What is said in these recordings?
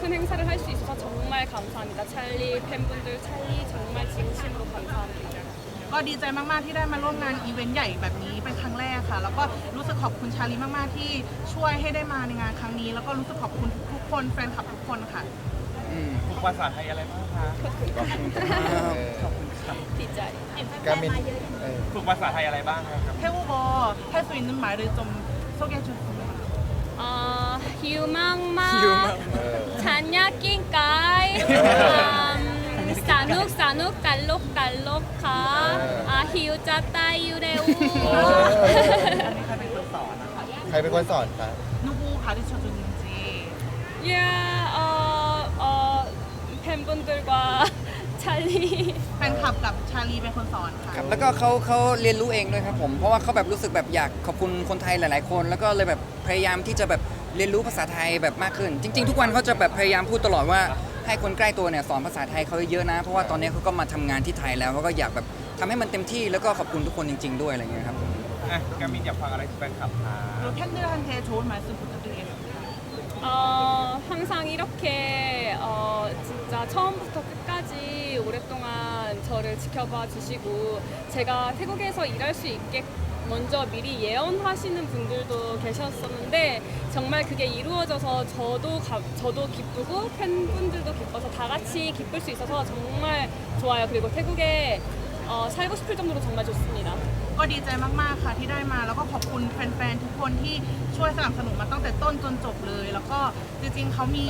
큰 행사를 할 수 있어서 정말 감사합니다. 찰리 팬분들 찰리 정말 진심으로 감사합니다. ก็ดีใจมาก ๆ ที่ได้มาร่วมงานอีเวนต์ใหญ่แบบนี้เป็นครั้งแรกค่ะ แล้วก็รู้สึกขอบคุณชาลีมาก ๆ ที่ช่วยให้ได้มาในงานครั้งนี้ แล้วก็รู้สึกขอบคุณทุกๆคนแฟนคลับทุกคนค่ะ อืม ฝึกภาษาไทยอะไรบ้างคะ ขอบคุณครับ 디자이. การมินเออ ฝึกภาษาไทยอะไรบ้างครับ 태국어 할 수 있는 말을 좀 소개해 주세요. หิวมากมากฉันอยากกินไก่สนุกสนุกตลกตลกค่ะอาหิวจะตายอยู่เร็วใครเป็นคนสอนนะคะใครเป็นคนสอนคะนุบูค่ะที่ชอนจูนจี yeah เอ่อเอ่อเพื่อนคนตักว่าชาลีแฟนคลับกับชาลีเป็นคนสอนค่ะแล้วก็เขาเขาเรียนรู้เองด้วยครับผมเพราะว่าเขาแบบรู้สึกแบบอยากขอบคุณคนไทยหลาย ๆ คน แล้วก็เลยแบบพยายามที่จะแบบ เรียนรู้ภาษาไทยแบบมากขึ้น จริง ๆ ทุกวันเขาจะแบบพยายามพูดตลอดว่าให้คนใกล้ตัวเนี่ยสอนภาษาไทยเขาเยอะนะ เพราะว่าตอนนี้เขาก็มาทำงานที่ไทยแล้วเขาก็อยากแบบทำให้มันเต็มที่แล้วก็ขอบคุณทุกคนจริง ๆ ด้วยอะไรเงี้ยครับผม อ่ะกามินอยากฟังอะไรจากแฟนคลับคะ 그리고 팬들한테 좋은 말씀 부탁드리겠습니다. 어, 항상 이렇게 어, 진짜 처음부터 끝까지 오랫동안 저를 지켜봐 주시고 제가 태국에서 일할 수 있게 먼저 미리 예언하시는 분들도 계셨었는데 정말 그게 이루어져서 저도 가- 저도 기쁘고 팬분들도 기뻐서 다 같이 기쁠 수 있어서 정말 좋아요. 그리고 태국에 어, 살고 싶을 정도로 정말 좋습니다. ก็ดีใจมาก ๆ ค่ะที่ได้มา แล้วก็ขอบคุณแฟน ๆ ทุกคนที่ช่วยสนับสนุนมาตั้งแต่ต้นจนจบเลย แล้วก็จริง ๆ เขามี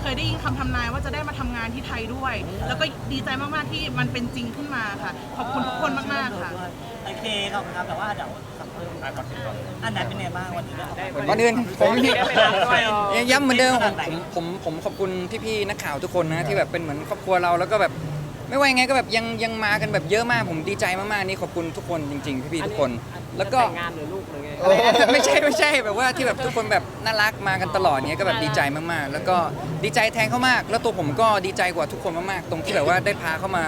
เคยได้ยินคำทำนายว่าจะได้มาทำงานที่ไทยด้วย แล้วก็ดีใจมาก ๆ ที่มันเป็นจริงขึ้นมาค่ะ ขอบคุณทุกคนมาก ๆ ค่ะ โอเคขอบคุณครับแต่ว่าเดี๋ยวสัมภาษณ์อะก่อนที่ก่อนอันไหนเป็นไงบ้างวันนี้ได้ออกไปก่อนอื่นผมย้ำเหมือนเดิมขผนาดมไหนผมผมผมขอบคุณพี่ๆนักข่าวทุกคนนะที่แบบเป็นเหมือนครอบครัวเราแล้วก็แบบไม่ว่ายังไงก็แบบยังยังมากันแบบเยอะมากผมดีใจมากๆนี่ขอบคุณทุกคนจริง ๆ พี่ๆทุกคน แล้วก็งานหรือลูกหรือไงโอ้ไม่ใช่ไม่ใช่แบบว่าที่แบบทุกคนแบบน่ารักมากันตลอดเนี้ยก็แบบดีใจมากๆ แล้วก็ดีใจแทนเขามาก แล้วตัวผมก็ดีใจกว่าทุกคนมากๆ ตรงที่แบบว่าได้พาเขามา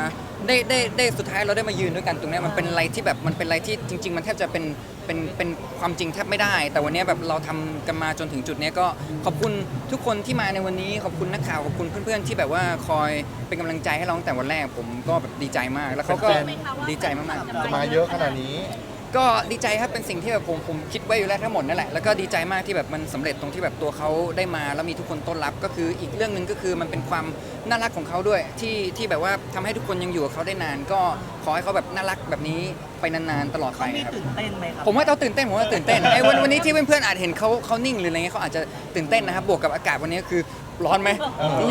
ได้ได้ได้สุดท้ายเราได้มายืนด้วยกันตรงเนี้ยมันเป็นอะไรที่แบบมันเป็นอะไรที่จริง ๆ มันแทบจะเป็นเป็นเป็นความจริงแทบไม่ได้ แต่วันเนี้ยแบบเราทำกันมาจนถึงจุดเนี้ยก็ขอบคุณทุกคนที่มาในวันนี้ขอบคุณนักข่าวขอบคุณเพื่อนๆที่แบบว่าคอยเป็นกำลังใจให้เราตั้งแต่วันแรกผมก็แบบดีใจมาก แล้วเขาก็ดีใจมากๆ จะมาเยอะขนาดนี้ ก็ดีใจครับเป็นสิ่งที่แบบผมผมคิดไว้อยู่แล้วทั้งหมดนั่นแหละแล้วก็ดีใจมากที่แบบมันสำเร็จตรงที่แบบตัวเขาได้มาแล้วมีทุกคนต้อนรับ ก็คืออีกเรื่องหนึ่งก็คือมันเป็นความน่ารักของเขาด้วย ที่ที่แบบว่าทำให้ทุกคนยังอยู่กับเขาได้นาน ก็ขอให้เขาแบบน่ารักแบบนี้ไปนานๆตลอดไปเขามีครับ ตื่นเต้นไหมครับผมว่าเขาตื่นเต้นผมว่าตื่นเต้นไอ้วันวันนี้ที่เพื่อนๆอาจเห็นเขาเขานิ่งหรืออะไรเงี้ยเขาอาจจะตื่นเต้นนะครับบวกกับอากาศวันนี้คือ ร้อนไหม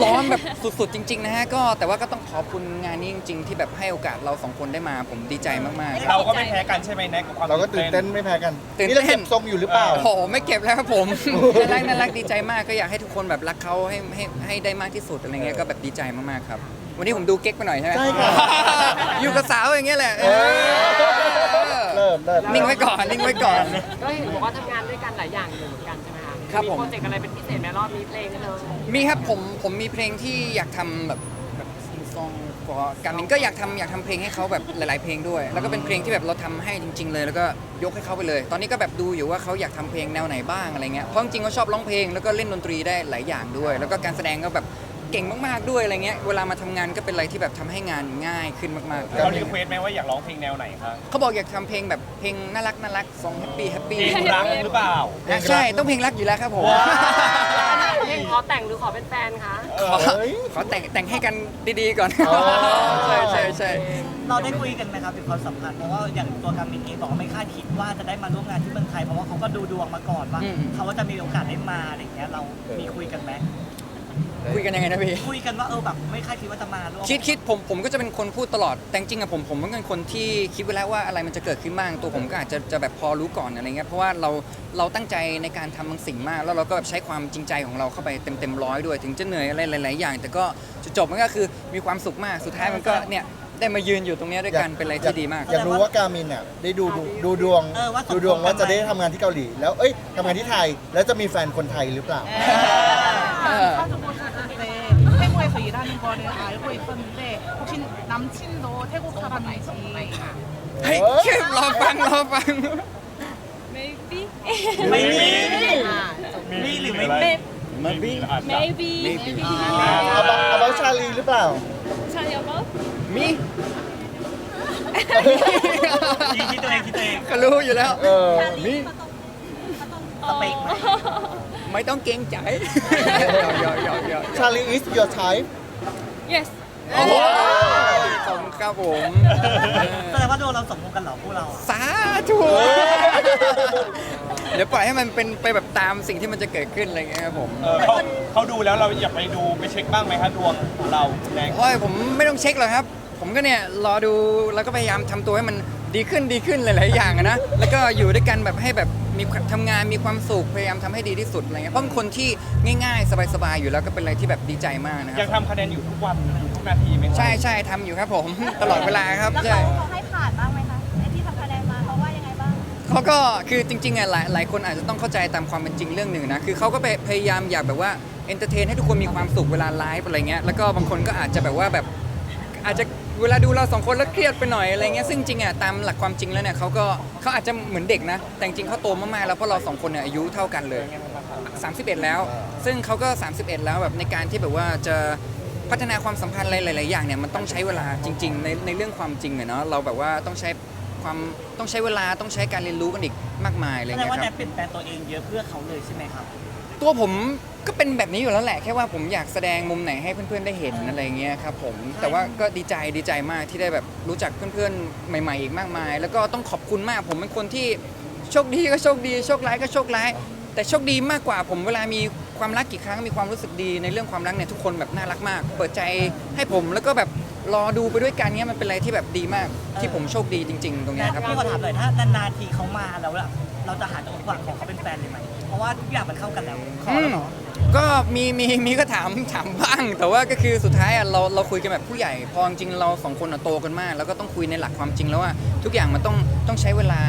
ร้อนแบบสุดๆจริง ๆ นะฮะก็แต่ว่าก็ต้องขอบคุณงานนี้จริง ๆ ที่แบบให้โอกาสเราสองคนได้มาผมดีใจมากๆเราก็ไม่แพ้กันใช่ไหมแน็กกับความเราก็ตื่นเต้นไม่แพ้กันตื่นเต้นนี่เราเก็บทรงอยู่หรือเปล่า โอ้โหไม่เก็บแล้วครับผมน่ารักน่ารักดีใจมากก็อยากให้ทุกคนแบบรักเขาให้ให้ให้ได้มากที่สุดอะไรเงี้ยก็แบบดีใจมากๆครับ วันนี้ผมดูเก๊กไปหน่อยใช่ไหมใช่ค่ะ อยู่กับสาวอย่างเงี้ยแหละเออเริ่มเริ่มนิ่งไว้ก่อนนิ่งไว้ก่อน ก็เห็นบอกว่าทำงานด้วยกันหลายอย่างอยู่เหมือนกันใช่ไหม คะครับมีผม โปรเจกต์อะไรเป็นพิเศษไหมรอบนี้เพลงกันเลยมีครับผมผมมีเพลงที่อยากทำแบบแบบซิงซองกอการมินก็อยากทำอยากทำเพลงให้เขาแบบหลาย ๆ เพลงด้วย แล้วก็เป็นเพลงที่แบบเราทำให้จริง ๆ เลย แล้วก็ยกให้เขาไปเลย ตอนนี้ก็แบบดูอยู่ว่าเขาอยากทำเพลงแนวไหนบ้างอะไรเงี้ยเพราะจริงๆเขาชอบร้องเพลงแล้วก็เล่นดนตรีได้หลายอย่างด้วย แล้วก็การแสดงก็แบบเก่งมากๆด้วยอะไรเงี้ยเวลามาทำงานก็เป็นอะไรที่แบบทำให้งานง่ายขึ้นมากๆเรารีเควสไหมว่าอยากร้องเพลงแนวไหนครับเขาบอกอยากทำเพลงแบบเพลงน่ารักน่ารักซองแฮปปี้แฮปปี้เพลงรักหรือเปล่า ใช่ต้องเพลงรักอยู่แล้วครับผมเพลงขอแต่งหรือขอเป็นแฟนคะ ขอเฮ้ยขอแต่งแต่งให้กันดีๆก่อน อ๋อ ใช่ใช่ใช่เราได้คุยกันไหมครับถึงความสัมพันธ์เพราะว่าอย่างตัวการมินเองบอกว่าไม่คาดคิดว่าจะได้มาร่วมงานที่เมืองไทยเพราะว่าเขาก็ดูดวงมาก่อนว่าเขาว่าจะมีโอกาสได้มาอะไรอย่างเงี้ยเรามีคุยกันไหม คุยกันยังไงนะพี่ คุยกันว่าเออแบบไม่คาดคิดว่าจะมาร่วมคิดคิดผมผมก็จะเป็นคนพูดตลอดแต่จริงๆอะผมผมเป็นคนที่คิดไว้แล้วว่าอะไรมันจะเกิดขึ้นบ้างตัวผมก็อาจจะจะแบบพอรู้ก่อนอะไรเงี้ยเพราะว่าเราเราตั้งใจในการทำบางสิ่งมาก แล้วเราก็แบบใช้ความจริงใจของเราเข้าไปเต็มเต็มร้อยด้วยถึงจะเหนื่อยอะไรหลาย ๆ อย่าง แต่ก็จุดจบมันก็คือมีความสุขมากสุดท้ายมันก็เนี่ยได้มายืนอยู่ตรงเนี้ยด้วยกันเป็นอะไรที่ดีมาก อยากรู้ว่าการมินอะได้ดูดูดูดวงเออว่าสมดูดวงว่าพงษ์จะกันไหมได้ทำงานที่เกาหลี แล้วเอ้ยทำงานที่ไทยแล้วจะมีแฟนคนไทยหรือเปล่า 가족 오셨을 때 태국에서 일하는 거를 알고 있었는데 혹시 남친도 태국 사람인지 เฮ้ยรอฟังรอฟัง maybe ไม่มี อ่าจบ มีหรือไม่ อะไร มี maybe maybe Maybe. เอาบเอาเบาชาลีหรือเปล่า 차 여보 มี คิดคิดตัวเองคิดตัวเอง ก็รู้อยู่แล้ว เออ มี สเปคไหม ไม่ต้องเกรงใจหยอกหยอกหยอกหยอกชาลี is your type yes โอ้โหขอบคุณครับผมแสดงว่าดวงเราสมพงษ์กันเหรอพวกเราอะสาธุเดี๋ยวปล่อยให้มันเป็นไปแบบตามสิ่งที่มันจะเกิดขึ้นอะไรเงี้ยครับผมเออเขาเขาดูแล้วเราอยากไปดูไปเช็คบ้างไหมคะดวงของเราแดงโอ้ยผมไม่ต้องเช็คหรอกครับ ผมก็เนี่ยรอดูแล้วก็พยายามทำตัวให้มันดีขึ้นดีขึ้นหลาย ๆ อย่างอะนะแล้วก็อยู่ด้วยกันแบบให้แบบ มีความทำงานมีความสุขพยายามทำให้ดีที่สุดอะไรเงี้ยเพราะเป็นคนที่ง่ายๆ สบายๆอยู่แล้วก็เป็นอะไรที่แบบดีใจมากนะคยัรังบทำคะแนนอยู่ทุกวันอยู่ทุกนาทีไหมคะใช่ใช่ทำอยู่ครับผม ตลอดเวลาครับแล้วใช่ เขาเขาให้ผ่านบ้างไหมคะไอ้ที่ทำคะแนนมาเขาว่ายังไงบ้าง เขาก็คือจริงๆอะหลายหลายคนอาจจะต้องเข้าใจตามความเป็นจริงเรื่องหนึ่งนะคือเขาก็ไปพยายามอยากแบบว่าเอนเตอร์เทนให้ทุกคนมีความสุขเวลาไลฟ์อะไรเงี้ยแล้วก็บางคนก็อาจจะแบบว่าแบบอาจจะ เวลาดูเราสองคนแล้วเครียดไปหน่อยอะไรเงี้ยซึ่งจริงอะตามหลักความจริงแล้วเนี่ยเขาก็เขาอาจจะเหมือนเด็กนะ แต่จริงเขาโตมากๆแล้วเพราะเราสองคนเนี่ยอายุเท่ากันเลย 31 แล้ว ซึ่งเขาก็ 31 แล้วแบบในการที่แบบว่าจะพัฒนาความสัมพันธ์อะไรหลายๆอย่างเนี่ยมันต้องใช้เวลาจริง ๆ ในในเรื่องความจริงอะเนาะเราแบบว่าต้องใช้ความต้องใช้เวลาต้องใช้การเรียนรู้กันอีกมากมายอะไรแสดงเงี้ยว่าคแนรับ ทเปลี่ยนแปลงตัวเองเยอะเพื่อเขาเลยใช่ไหมครับ ตัวผมก็เป็นแบบนี้อยู่แล้วแหละแค่ว่าผมอยากแสดงมุมไหนให้เพื่อนๆได้เห็นอะไรเงี้ยครับผมแต่ว่าก็ดีใจดีใจมากที่ได้แบบรู้จักเพื่อนๆ ใหม่ๆอีกมากมาย แล้วก็ต้องขอบคุณมากผมเป็นคนที่โชคดีก็โชคดีโชคร้ายก็โชคร้าย แต่โชคดีมากกว่าผมเวลามีความรักกี่ครั้งมีความรู้สึกดีในเรื่องความรักเนี่ยทุกคนแบบน่ารักมาก เปิดใจให้ผมแล้วก็แบบรอดูไปด้วยกันเนี้ยมันเป็นอะไรที่แบบดีมากที่ผมโชคดีจริง ๆ ตรงเนี้ยครับพี่ขอถามหน่อยถ้านานๆทีเขามาแล้วล่ะเราจะหาจังหวะของเขาเป็นแฟนเลยไหม เพราะว่าทุกอย่างมันเข้ากันแล้วขอแล้วเหรอก็มีมีมีก็ถามถามบ้าง แต่ว่าก็คือสุดท้ายอะเราเราคุยกันแบบผู้ใหญ่ พอจริงๆเราสองคนอะโตกันมาก แล้วก็ต้องคุยในหลักความจริงแล้วว่าทุกอย่างมันต้องต้องใช้เวลา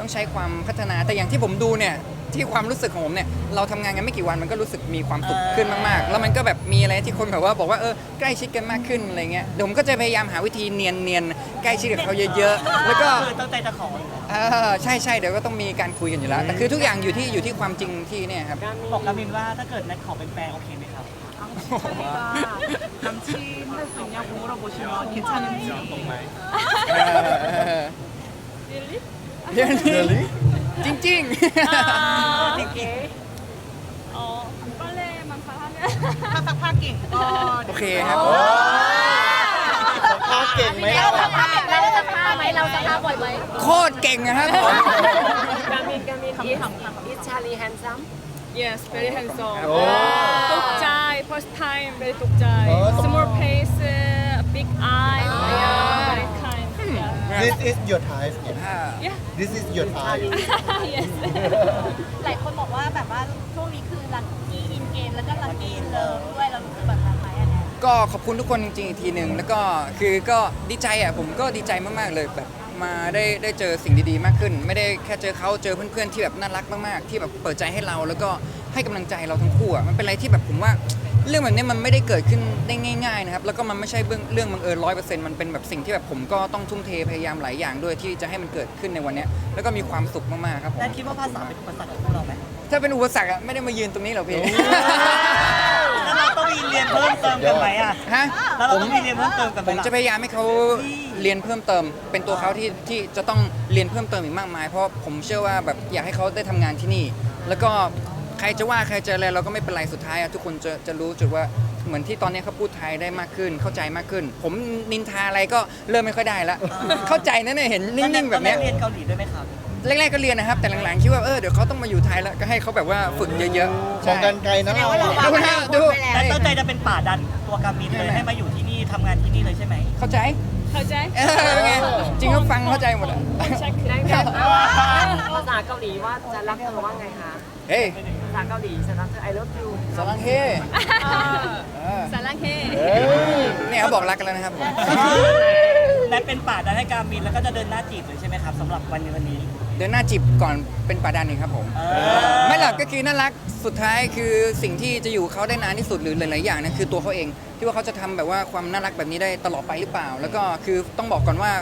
ต้องใช้ความพัฒนาแต่อย่างที่ผมดูเนี่ย ที่ความรู้สึกของผมเนี่ยเราทำงานกันไม่กี่วันมันก็รู้สึกมีความสุขขึ้นมากๆ แล้วมันก็แบบมีอะไรที่คนแบบว่าบอกว่าเออใกล้ชิดกันมากขึ้นอะไรเงี้ยเดี๋ยวผมก็จะพยายามหาวิธีเนียนเนียนๆใกล้ชิดกับเขาเยอะๆ แล้วก็ คือตั้งใจจะขอ เออใช่ใช่เดี๋ยวก็ต้องมีการคุยกันอยู่แล้วแต่คือทุกอย่างอยู่ที่อยู่ที่ความจริงที่เนี่ยครับ บอกกามินว่าถ้าเกิดแนทขอเป็นแฟนโอเคไหมครับ 남친 할 수 있냐고 물어보시면 괜찮은지 เดี๋ยวนี้ จริงจริงอ๋อก็เลยมังคะานเนี่ยถ้าสักผ้าเก่งโอเคครับภาพเก่งไหมเราจะพาเราจะพาไหมเราจะพาบ่อยไหมโคตรเก่งนะครับการมีการมีคำถามค่ะ Is Charlie handsome Yes very handsome ตกใจ first time very ตกใจ small face big eye อะไร this is your type yeah this is your type yes หลายคนบอกว่าแบบว่าช่วงนี้คือลัคกี้อินเกมแล้วก็ลัคกี้อินเลิฟด้วยเรารู้สึกแบบนั้นไหมอันเนี้ยก็ขอบคุณทุกคนจริงๆอีกทีหนึ่งแล้วก็คือก็ดีใจอะผมก็ดีใจมากๆเลยแบบมาได้ได้เจอสิ่งดีๆมากขึ้น ไม่ได้แค่เจอเขาเจอเพื่อนๆที่แบบน่ารักมากๆ ที่แบบเปิดใจให้เราแล้วก็ให้กำลังใจเราทั้งคู่อะมันเป็นอะไรที่แบบผมว่า เรื่องแบบนี้มันไม่ได้เกิดขึ้นได้ง่ายๆนะครับแล้วก็มันไม่ใช่เรื่องเรื่องบังเอิญร้อยเปอร์เซ็นต์มันเป็นแบบสิ่งที่แบบผมก็ต้องทุ่มเทพยายามหลายอย่างด้วยที่จะให้มันเกิดขึ้นในวันเนี้ยแล้วก็มีความสุขมากๆครับผๆแนมทคิดว่าภาษาเป็นอุปสรรคกับพวกเราไหมถ้าเป็นอุปสรรคอะไม่ได้มายืนตรงนี้หรอกพี่แล้วเราต้องมีเรียนเพิ่มเติมกันไหมอะฮะ แล้วเราต้องมีเรียนเพิ่มเติมกันไหผมมล่ะ จะพยายามให้เขาเรียนเพิ่มเติม เป็นตัวเขาที่ที่จะต้องเรียนเพิ่มเติมอีกมากมาย เพราะผมเชื่อว่าแบบอยากให้เขาได้ทำงานที่นี่ แล้วก็ ใครจะว่าใครจะอะไรเราก็ไม่เป็นไรสุดท้ายอะทุกคนจะจะรู้จุดว่าเหมือนที่ตอนนี้เขาพูดไทยได้มากขึ้น เข้าใจมากขึ้น ผมนินทาอะไรก็เริ่มไม่ค่อยได้ละเข้าใจนะเนี่ยเห็นนิ่งๆแบบเนี้ยล้วเรียนเกาหลีด้วยไหมครับแรกๆก็เรียนนะครับ แต่หลังๆคิดว่าเออเดี๋ยวเขาต้องมาอยู่ไทยแล้วก็ให้เขาแบบว่าฝึกเยอะๆมองกันไกลนะเราดูนะดูแต่ตั้งใจจะเป็นป่าดันตัวกามินเลยให้มาอยู่ที่นี่ทำงานที่นี่เลยใช่ไหม เข้าใจเข้าใจเออเป็นไงจริงก็ฟังเข้าใจหมดอะได้แบบภาษาเกาหลีว่าจะรักเธอว่าไงคะ เฮ้ยภาเกาหลีสาระคือ I love you สารังเฮเสารังเฮเนี่ยเขาบอกรักกันแล้วนะครับผมและเป็นป่าดานให้กามินแล้วก็จะเดินหน้าจีบเลยใช่ไหมครับสำหรับวันในวันนี้ เดินหน้าจีบก่อนเป็นป่าดานหนึ่งครับผม ไม่หลักก็คือน่ารักสุดท้ายคือสิ่งที่จะอยู่เขาได้นานที่สุดหรือหลายๆอย่างนั่คือตัวเขาเอง ที่ว่าเขาจะทำแบบว่าความน่ารักแบบนี้ได้ตลอดไปหรือเปล่า แล้วก็คือต้องบอกก่อนว่า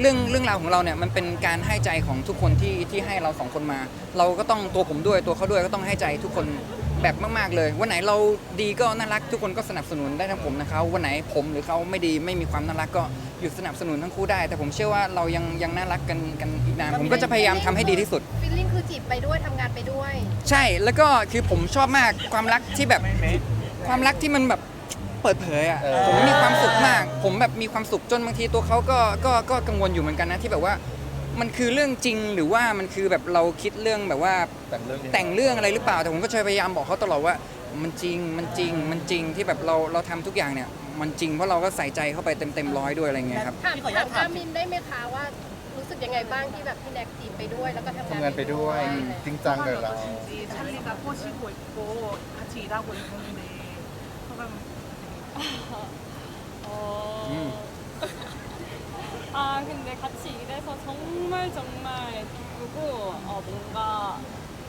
เรื่องเรื่องราวของเราเนี่ยมันเป็นการให้ใจของทุกคนที่ที่ให้เราสองคนมา เราก็ต้องตัวผมด้วยตัวเขาด้วยก็ต้องให้ใจทุกคนแบบมากๆเลยวันไหนเราดีก็น่ารักทุกคนก็สนับสนุนได้ทั้งผมนะครับวันไหนผมหรือเขาไม่ดีไม่มีความน่ารักก็หยุดสนับสนุนทั้งคู่ได้ แต่ผมเชื่อว่าเรายังยังน่ารักกันกันอีกนานผมก็จะพยายามทำให้ดีที่สุด ฟิลลิ่งคือจีบไปด้วยทำงานไปด้วย ใช่แล้วก็คือผมชอบมากความรักที่แบบความรักที่มันแบบ เปิดเผยอ่ะ เออ ผมมีความสุขมาก ผมแบบมีความสุขจนบางทีตัวเขาก็ก็ก็กังวลอยู่เหมือนกันนะที่แบบว่ามันคือเรื่องจริงหรือว่ามันคือแบบเราคิดเรื่องแบบว่า แต่งเรื่อง แต่งเรื่องอะไรหรือเปล่า แต่ผมก็จะพยายามบอกเขาตลอดว่า มันจริงมันจริงมันจริงที่แบบเราเราทำทุกอย่างเนี่ยมันจริงเพราะเราก็ใส่ใจเข้าไปเต็มเต็มร้อยด้วยอะไรเงี้ยครับ ถาม พี่ขออนุญา ถาม ตถาม กามินได้ไหมคะว่า รู้สึกยังไงบ้างที่แบบพี่แน็กจีบไปด้วยแล้วก็ทำงาน ทำงานไปด้วย จริงจังกับเรา 지 찰리가 꼬시고 있고 같이 일하고 있는데 소감 어... 음. 아 근데 같이 일해서 정말 정말 기쁘고 어, 뭔가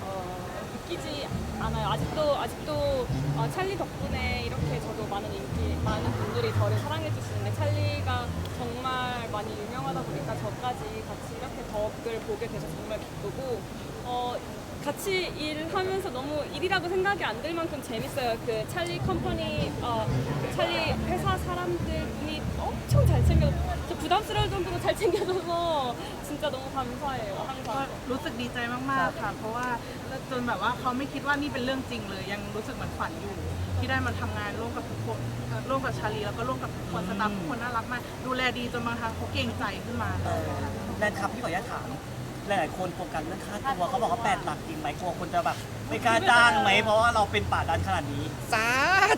어, 느끼지 않아요. 아직도 아직도 어, 찰리 덕분에 이렇게 저도 많은 인기 많은 분들이 저를 사랑해 주시는데 찰리가 정말 많이 유명하다 보니까 저까지 같이 이렇게 덕을 보게 돼서 정말 기쁘고 어, 같이 일하면서 너무 일이라고 생각이 안 들 만큼 재밌어요. 그 찰리 컴퍼니, 어, 그 찰리 회사 사람들이 엄청 잘 챙겨, 저 부담스러울 정도로 잘 챙겨줘서 진짜 너무 감사해요. ก็ 항상. รู้สึกดีใจมากๆค่ะ เพราะว่าจนแบบว่าเขาไม่คิดว่านี่เป็นเรื่องจริงเลย ยังรู้สึกเหมือนฝันอยู่ ที่ได้มาทำงานร่วมกับทุกคนเอ่อร่วมกับชาลีแล้วก็ร่วมกับทุกคนสตาฟทุกคนน่ารักมากดูแลดีจนบางครั้งเขาเก่งใจขึ้นมา เออแนนครับพี่ขออนุญาตถาม หลายๆคนโฟกัสเรื่องค่าตัวเขาบอกว่าแปดหลักจริงไหมกลัวคนจะแบบ ไม่กล้าจ้างไหมเพราะว่าเราเป็นป่าดันขนาดนี้ สา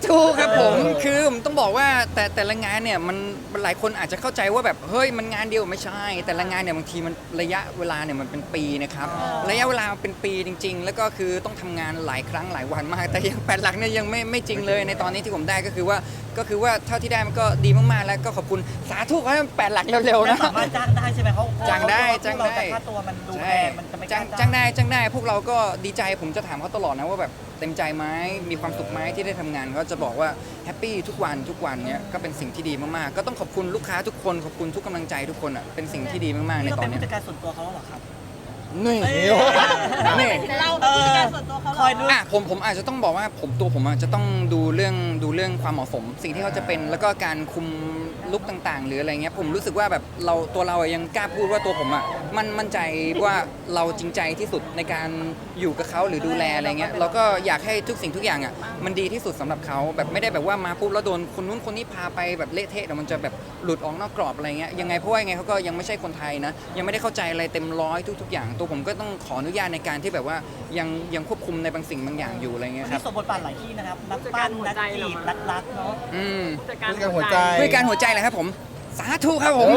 ธุครับผมคือผมต้องบอกว่าแต่แต่ละงานเนี่ยมันหลายคนอาจจะเข้าใจว่าแบบเฮ้ยมันงานเดียวไม่ใช่ แต่ละงานเนี่ยบางทีมันระยะเวลาเนี่ยมันเป็นปีนะครับระยะเวลาเป็นปีจริง ๆ แล้วก็คือต้องทำงานหลายครั้งหลายวันมาก แต่ยังแปดหลักเนี่ยยังไม่ไม่จริงเลยในตอนนี้ที่ผมได้ก็คือว่าก็คือว่าเท่าที่ได้มันก็ดีมากๆแล้วก็ขอบคุณสาธุขอให้มันแปดหลักเร็วๆแล้นะวสามารถจ้างได้ใช่ไหมเขาจ้างได้เพระว่จ้างได้พวกเรแต่ค่าตัวมันดูแพใช่งมันจะไม่กจ้าล้างจ้างได้จ้างได้พวกเราก็ดีใจผมจะถามเขาตลอดนะว่าแบบเต็มใจไหมมีความสุขไหมที่ได้ทำงานเขาจะบอกว่าแฮปปี้ทุกวันทุกวันเนี้ยก็เป็นสิ่งที่ดีมากๆ ก็ต้องขอบคุณลูกค้าทุกคนขอบคุณทุกกำลังใจทุกคนอะเป็นสิ่งที่ดีมากๆในนี่เราตอเป็นนเนี้ผู้ยจัดการส่วนตัวเขาแล้วเหรอครับ นี่เอ้ยนี่ เราเป็นผู้จัดการส่วนตัวเขาเหร คอยดูอะผมผมอาจจะต้องบอกว่าผมตัวผมอาจจะต้องดูเรื่องดูเรื่องความเหมาะสม สิ่งที่เขาจะเป็นแล้วก็การคุมลุกต่างๆ หรืออะไรเงี้ยผมรู้สึกว่าแบบเราตัวเราอะยังกล้าพูดว่าตัวผมอะมันมั่นใจว่าเราจริงใจที่สุดในการอยู่กับเขาหรือดูแลอะไรเงี้ยเราก็อยากให้ทุกสิ่งทุกอย่างอะมันดีที่สุดสำหรับเขาแบบไม่ได้แบบว่ามาปุ๊บแล้วโดนคนนู้นคนนี้พาไปแบบเละเทะเดี๋ยวมันจะแบบหลุดออกนอกกรอบอะไรเงี้ยยังไงเพราะว่ายังไงเขาก็ยังไม่ใช่คนไทยนะยังไม่ได้เข้าใจอะไรเต็มร้อยทุก ๆ อย่าง ตัวผมก็ต้องขออนุญาตในการที่แบบว่ายังยังควบคุมในบางสิ่งบางอย่างอยู่อะไรเงี้ยคมีรับสมบทบาทหลายที่นะครับนักปั้นนักจีบนักรักเนาะอืมผู้จัดการผู้จัดการหัวใจ ด้วยการหัวใจเลยครับผม สาธุครับผม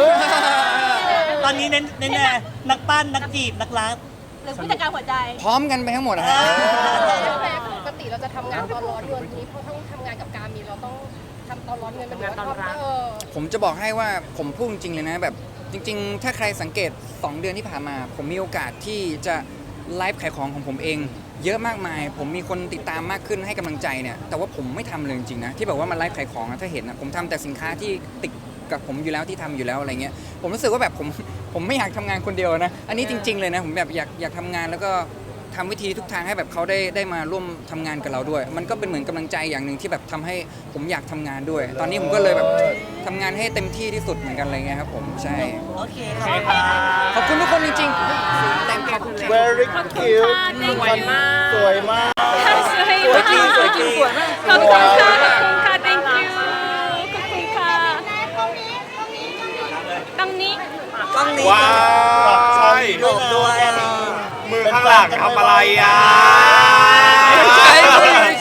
ตอนนี้เน้นเน้นแน่นักปั้นนักจีบนักรัก หรือผู้จัดการหัวใจ พร้อมกันไปทั้งหมดนะฮะ แล้วแม่ปกติเราจะทำงานตอนร้อนเดือนนี้เพราะต้องทำงานกับการมีเราต้องทำตอนร้อนเงินเป็นแบบว่าชอบเออผมจะบอกให้ว่าผมพูดจริงๆเลยนะแบบจริง ๆ ถ้าใครสังเกต 2 เดือนที่ผ่านมา ผมมีโอกาสที่จะ ไลฟ์ขายของของผมเอง เยอะมากมาย ผมมีคนติดตามมากขึ้นให้กำลังใจเนี่ยแต่ว่าผมไม่ทำเลยจริงๆนะที่แบบว่ามาไลฟ์ขายของอะถ้าเห็นนะผมทำแต่สินค้าที่ติดกับผมอยู่แล้วที่ทำอยู่แล้วอะไรเงี้ยผมรู้สึกว่าแบบผมผมไม่อยากทำงานคนเดียวนะอันนี้จริง ๆเลยนะผมแบบอยากอยากทำงานแล้วก็ทำวิธีทุกทางให้แบบเขาได้ได้มาร่วมทำงานกับเราด้วย มันก็เป็นเหมือนกำลังใจอย่างหนึ่งที่แบบทำให้ผมอยากทำงานด้วย ตอนนี้ผมก็เลยแบบ ทำงานให้เต็มที่ที่สุดเหมือนกันอะไรเงี้ยครับผมใช่ โอเคขอบคุณครับขอบคุณทุกคนจริงๆแต่งขอบคุณ very cute สวยมาก สวยมาก สวยสวยจริงสวยจริงขอบคุณค่ะขอบคุณค่ะ thank you ขอบคุณค่ะตรงนี้ ต้องนี้ว้าใช่ยด้วยด้วยมือข้างหลังทำอะไรอะใช่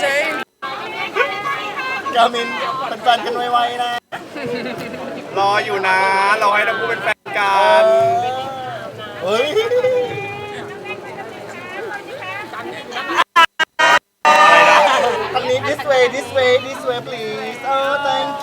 ใช่ กามิน เป็นแฟนกันไวๆนะ รออยู่นะ รอให้ทั้งคู่เป็นแฟนกันเฮ้ยทางนี้ this way this way this way please เออ thank you thank you